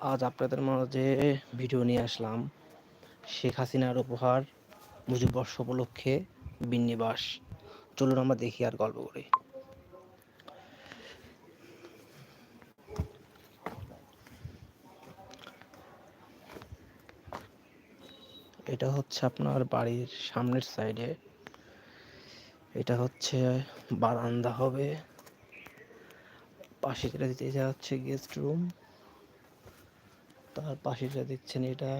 আজ আপনাদের মাঝে ভিডিও নিয়ে আসলাম শেখ হাসিনার উপহার মুজিববর্ষ উপলক্ষে বিন্নিবাস। চলুন আমরা দেখি আর গল্প করি। এটা হচ্ছে আপনার বাড়ির সামনের সাইডে। এটা হচ্ছে বারান্দা হবে। পাশে যেটা দিতে হচ্ছে গেস্ট রুম তার পাশে যা দেখছেন এটা,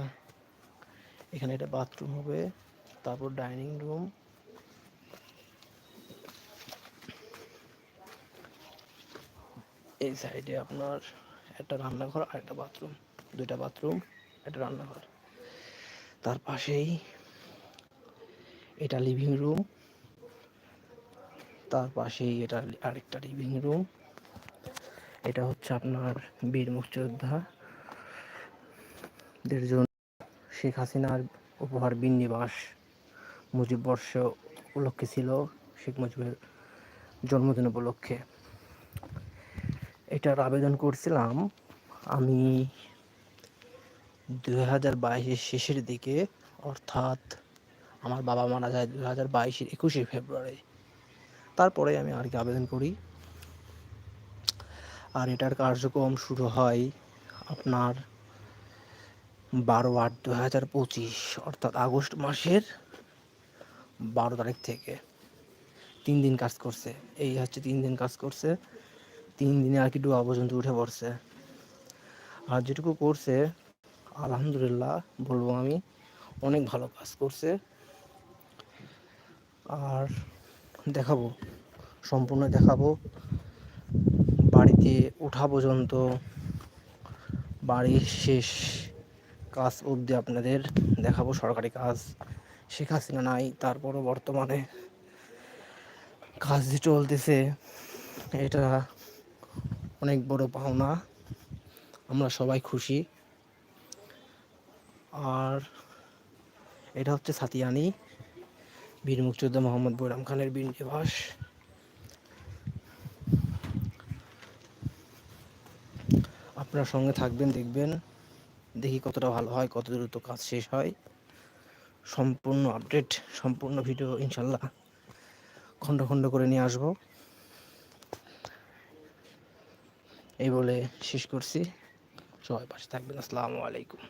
এখানে এটা বাথরুম হবে, তারপর ডাইনিং রুম এই সাইডে আপনার একটা রান্নাঘর আর একটা বাথরুম দুইটা বাথরুম একটা রান্নাঘর। তার পাশেই এটা লিভিং রুম তার পাশেই এটা আরেকটা লিভিং রুম এটা হচ্ছে আপনার বীর মুক্তিযোদ্ধা দের জন্য শেখ হাসিনার উপহার বিন্নিবাস মুজিব বর্ষ উপলক্ষে ছিল, শেখ মুজিবের জন্মদিন উপলক্ষে। এটার আবেদন করছিলাম আমি দু হাজার বাইশের শেষের দিকে, অর্থাৎ আমার বাবা মারা যায় দু হাজার বাইশের একুশে ফেব্রুয়ারি। তারপরে আমি আর কি আবেদন করি। আর এটার কার্যক্রম শুরু হয় আপনার বারো আট দু হাজার পঁচিশ, অর্থাৎ আগস্ট মাসের বারো তারিখ থেকে। তিন দিন কাজ করছে। এই হচ্ছে তিন দিন কাজ করছে। তিন দিনে আর কি ডুয়া পর্যন্ত উঠে পড়ছে। আর যেটুকু করছে, আলহামদুলিল্লাহ বলব আমি, অনেক ভালো কাজ করছে। আর দেখাবো, সম্পূর্ণ দেখাবো। বাড়িতে ওঠা পর্যন্ত, বাড়ির শেষ কাজ অবধি আপনাদের দেখাবো, সরকারি কাজ শেখ হাসিনা নাই, তারপরও বর্তমানে কাজ যে চলতেছে। এটা অনেক বড় পাওনা। আমরা সবাই খুশি। আর এটা হচ্ছে সাতিয়ানি, বীর মুক্তিযোদ্ধা মোহাম্মদ বৈরাম খানের বীর নিবাস। আপনার সঙ্গে থাকবেন, দেখবেন। দেখি কতটা ভালো হয়, কত দ্রুত কাজ শেষ হয়। সম্পূর্ণ আপডেট সম্পূর্ণ ভিডিও ইনশাল্লাহ খণ্ড খণ্ড করে নিয়ে আসব। এই বলে শেষ করছি। সবাই পাশে থাকবেন, আসসালামু আলাইকুম।